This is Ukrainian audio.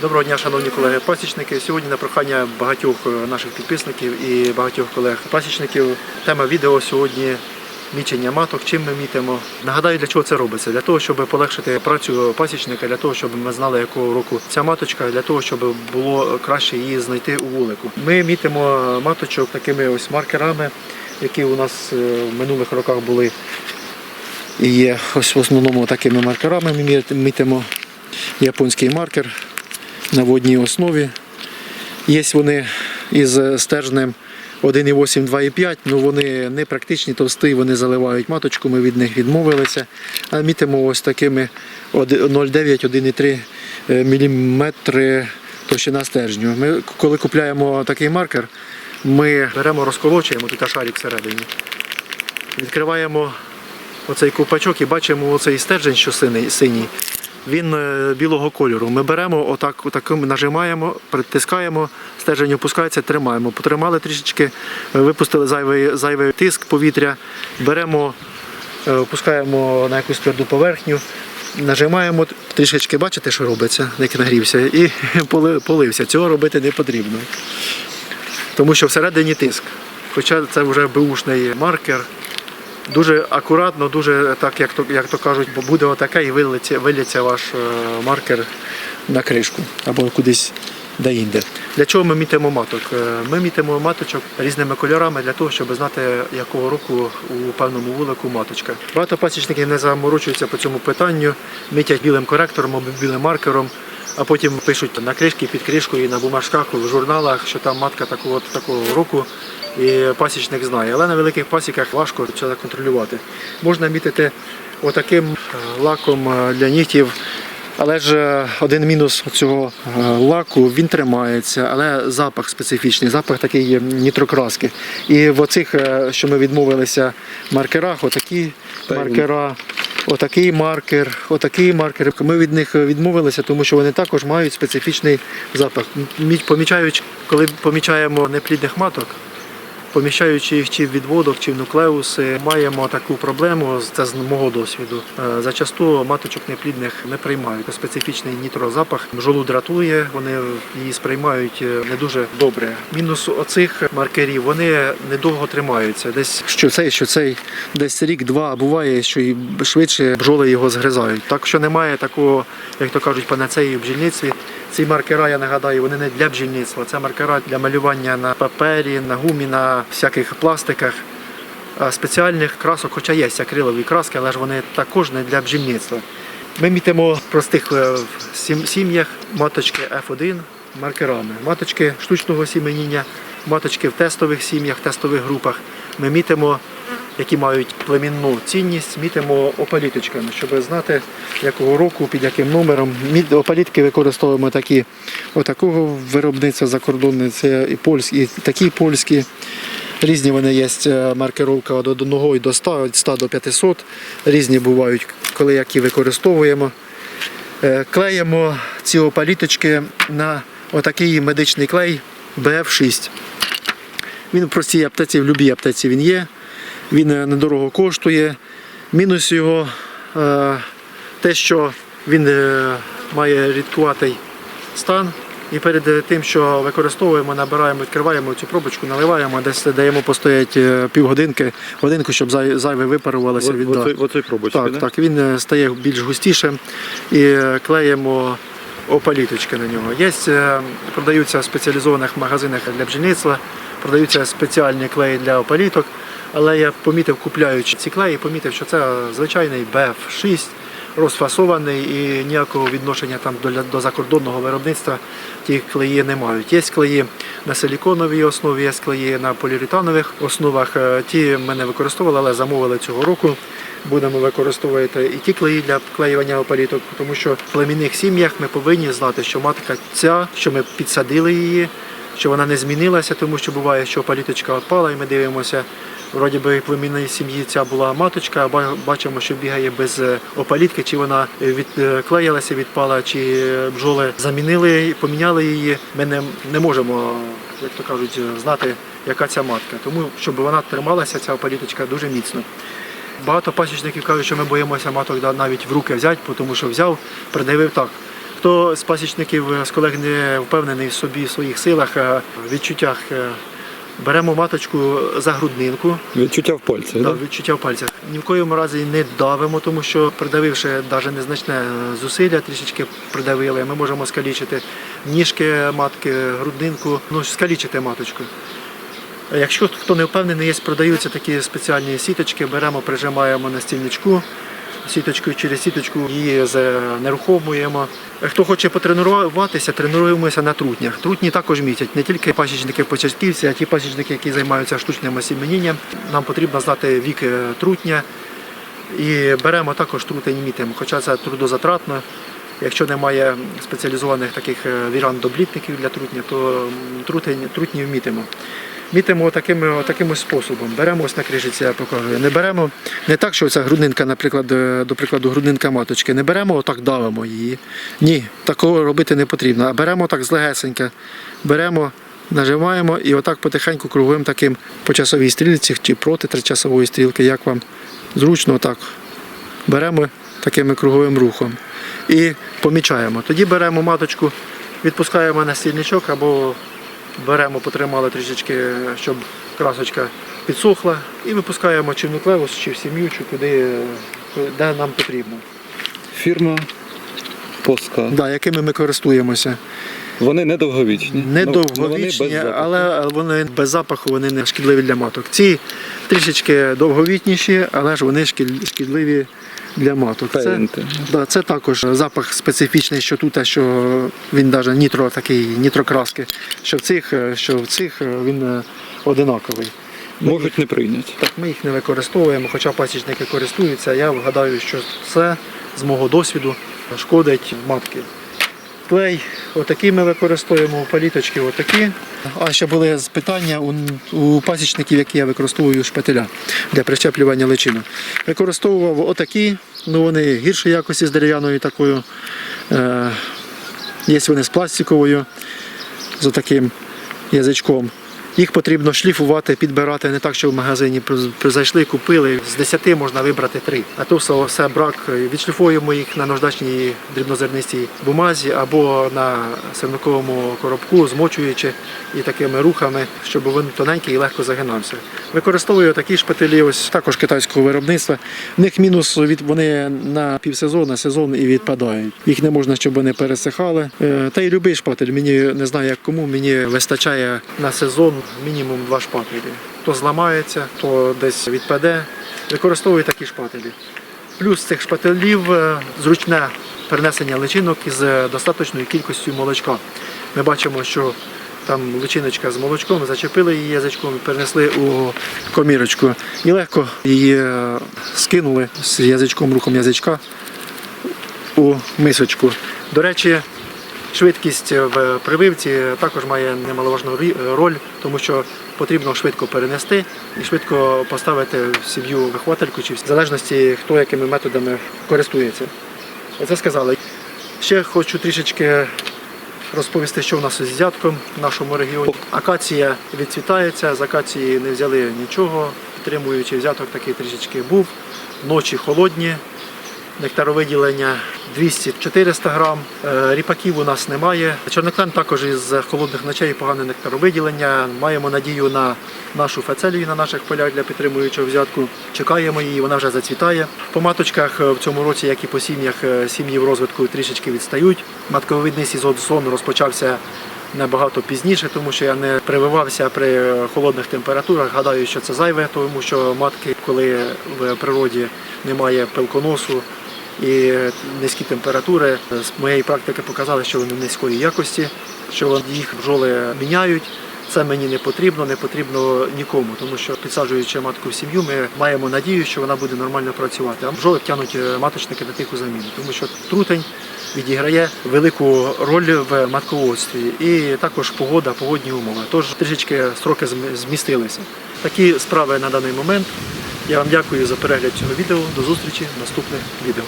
Доброго дня, шановні колеги пасічники. Сьогодні на прохання багатьох е, наших підписників і багатьох колег пасічників. Тема відео сьогодні мічення маток. Чим ми мітимо? Нагадаю, для чого це робиться? Для того, щоб полегшити працю пасічника, для того, щоб ми знали, якого року ця маточка, для того, щоб було краще її знайти у вулику. Ми мітимо маточок такими ось маркерами, які у нас е, в минулих роках були. І є ось в основному такими маркерами ми мітимо японський маркер на водній основі. Є вони із стержнем 1,8, 2,5, ну вони не практичні, товсті, вони заливають маточку, ми від них відмовилися. А мітимо ось такими 0,9, 1,3 мм товщина стержню. Ми, коли купляємо такий маркер, ми беремо, розколочуємо тут шарик всередині. Відкриваємо оцей ковпачок і бачимо оцей стержень, що синій. Він е, білого кольору. Ми беремо, отак, отаким нажимаємо, притискаємо, стержень опускається, тримаємо. Потримали трішечки, е, випустили зайвий, зайвий тиск повітря, беремо, е, опускаємо на якусь тверду поверхню, нажимаємо, трішечки бачите, що робиться, як нагрівся, і полився. Цього робити не потрібно. Тому що всередині тиск. Хоча це вже беушний маркер. Дуже акуратно, дуже так, як то, як то кажуть, буде отаке і вилиться, вилється ваш е, маркер на кришку або кудись де-інде. Для чого ми мітимо маток? Е, Ми мітимо маточок різними кольорами для того, щоб знати, якого року у певному вулику маточка. Багато пасічників не заморочуються по цьому питанню, мітять білим коректором або білим маркером. А потім пишуть на кришки під кришкою на бумажках в журналах, що там матка такого такого року, і пасічник знає. Але на великих пасіках важко це контролювати. Можна мітити отаким е, лаком е, для нігтів. Але ж е, один мінус цього лаку він тримається, але запах специфічний, запах такий нітрокраски. І в оцих, що ми відмовилися маркерах, отакі маркера, отакий маркер, отакий маркер. Ми від них відмовилися, тому що вони також мають специфічний запах. Помічаючи, коли помічаємо неплідних маток, Поміщаючи їх чи в відводок, чи в нуклеуси, маємо таку проблему, це з мого досвіду. Е, Зачасту маточок неплідних не приймають. Специфічний нітрозапах бджолу дратує, вони її сприймають е, не дуже добре. Мінус оцих маркерів вони недовго тримаються. Десь що цей, що цей, десь рік-два, буває, що і швидше бджоли його згризають. Так що немає такого, як то кажуть, панацеї в бджільництві. Ці маркера, я нагадаю, вони не для бджільництва, це маркера для малювання на папері, на гумі, на всяких пластиках. Спеціальних красок, хоча є акрилові краски, але ж вони також не для бджільництва. Ми мітимо в простих е, в сім- сім'ях маточки F1 маркерами, маточки штучного сіменіння, маточки в тестових сім'ях, тестових групах. Ми мітимо, які мають племінну цінність, мітимо опаліточками, щоб знати, якого року, під яким номером. Опалітки використовуємо такі отакого виробництва закордонне, це і польські, і такі польські. Різні вони є е, маркировка від 1 і до 100, від 100 до 500. Різні бувають, коли які використовуємо. Е, Клеїмо ці опаліточки на отакий медичний клей BF6. Він в простій аптеці, в будь-якій аптеці він є. Він е, недорого коштує. Мінус його е, те, що він е, має рідкуватий стан. І перед тим, що використовуємо, набираємо, відкриваємо цю пробочку, наливаємо, десь даємо постоять півгодинки, годинку, щоб зайве випарувалося від да. В оцій пробочці, Так, да? так, він стає більш густішим і клеїмо опаліточки на нього. Є, продаються в спеціалізованих магазинах для бджільництва, продаються спеціальні клеї для опаліток. Але я помітив, купляючи ці клеї, помітив, що це звичайний BF6, розфасований і ніякого відношення там до, до закордонного виробництва ті клеї не мають. Є клеї на силіконовій основі, є клеї на поліуретанових основах. Е, Ті ми не використовували, але замовили цього року. Будемо використовувати і ті клеї для вклеювання опаліток, тому що в племінних сім'ях ми повинні знати, що матка ця, що ми підсадили її, що вона не змінилася, тому що буває, що опаліточка відпала, і ми дивимося. Вроді би в племінній сім'ї ця була маточка, а бачимо, що бігає без е, опалітки, чи вона відклеїлася, відпала, чи е, бджоли замінили, поміняли її. Ми не, не можемо, як то кажуть, знати, яка ця матка. Тому щоб вона трималася, ця опаліточка дуже міцно. Багато пасічників кажуть, що ми боїмося маток навіть в руки взяти, тому що взяв, придивив так. Хто з пасічників е, з колег не впевнений в собі, в своїх силах, е, відчуттях, е, беремо маточку за груднинку, Відчуття в пальцях, Да, да? відчуття в пальцях. Ні в коєму разі не давимо, тому що придавивши навіть незначне зусилля, трішечки придавили, ми можемо скалічити ніжки матки, грудинку, ну скалічити маточку. Якщо хто не впевнений, є, продаються такі спеціальні сіточки, беремо, прижимаємо на стільничку. Сіточкою через сіточку її занерухомуємо. Хто хоче потренуватися, тренуємося на трутнях. Трутні також мітять не тільки пасічники початківці, а ті пасічники, які займаються штучним осіменінням. Нам потрібно знати вік е, трутня і беремо також трутень мітимо, хоча це трудозатратно. Якщо немає спеціалізованих таких е, вірандоблітників для трутня, то м, трутень, трутні вмітимо. Мітимо таким, таким способом. Беремо ось на крижиці, я покажу. Не беремо не так, що ця грудинка, наприклад, е, до прикладу, грудинка маточки. Не беремо, отак давимо її. Ні, такого робити не потрібно. А беремо так злегесенько. Беремо, нажимаємо і отак потихеньку круговим таким по часовій стрілці чи проти тричасової стрілки, як вам зручно, отак. Беремо таким круговим рухом і помічаємо. Тоді беремо маточку, відпускаємо на стільничок або беремо, потримали трішечки, щоб красочка підсохла, і випускаємо чи в нуклеус, чи в сім'ю, чи куди, де нам потрібно. Фірма Поска. Да, якими ми користуємося. Вони. Не Ну, вони довговічні, без запаху. але вони без запаху, вони не шкідливі для маток. Ці трішечки довговітніші, але ж вони шкідливі для маток. Це, да, це також запах специфічний, що тут, що він навіть нітро такий, нітрокраски. Що в цих, е, що в цих е, він е, одинаковий. Можуть не прийняти. Так, ми їх не використовуємо, хоча пасічники користуються. Я вгадаю, що це з мого досвіду шкодить матки. Клей отакий ми використовуємо, паліточки отакі. А ще були питання у, пасічників, які я використовую шпателя для прищеплювання личину. Використовував отакі, ну вони гіршої якості з дерев'яною такою. Е, є вони з пластиковою, з отаким язичком. Їх потрібно шліфувати, підбирати не так, що в магазині призайшли, купили. З 10 можна вибрати 3. А то все, все брак. Відшліфуємо їх на наждачній дрібнозернистій бумазі або на сирниковому коробку, змочуючи і такими рухами, щоб він тоненький і легко загинався. Використовую такі шпателі, ось також китайського виробництва. В них мінус від вони на півсезон, на сезон і відпадають. Їх не можна, щоб вони пересихали. Е, Та й любий шпатель. Мені не знаю як кому, мені вистачає на сезон мінімум два шпателі. То зламається, то десь відпаде. Використовую такі шпателі. Плюс цих шпателів е, зручне перенесення личинок із е, достатньою кількістю молочка. Ми бачимо, що там личиночка з молочком, зачепили її язичком перенесли у комірочку. І легко її е, скинули з язичком, рухом язичка у мисочку. До речі, швидкість в прививці також має немаловажну роль, тому що потрібно швидко перенести і швидко поставити в сім'ю виховательку, чи в залежності, хто якими методами користується. Оце сказали. Ще хочу трішечки розповісти, що в нас із взятком в нашому регіоні. Акація відцвітається, з акації не взяли нічого, підтримуючи взяток такий трішечки був. Ночі холодні, нектаровиділення 200-400 грам. Е, Ріпаків у нас немає. Чорноклен також із холодних ночей погане нектаровиділення. Маємо надію на нашу фацелію на наших полях для підтримуючого взятку. Чекаємо її, вона вже зацвітає. По маточках е, в цьому році, як і по сім'ях, е, сім'ї в розвитку трішечки відстають. Матковидний сезон розпочався набагато пізніше, тому що я не прививався при холодних температурах. Гадаю, що це зайве, тому що матки, коли в природі немає пилконосу і низькі температури, з моєї практики показали, що вони низької якості, що їх бджоли міняють. Це мені не потрібно, не потрібно нікому, тому що підсаджуючи матку в сім'ю, ми маємо надію, що вона буде нормально працювати. А бджоли тягнуть е, маточники на тиху заміну, тому що трутень відіграє велику роль в матководстві і також погода, погодні умови. Тож трішечки строки змістилися. Такі справи на даний момент. Я вам дякую за перегляд цього відео. До зустрічі в наступних відео.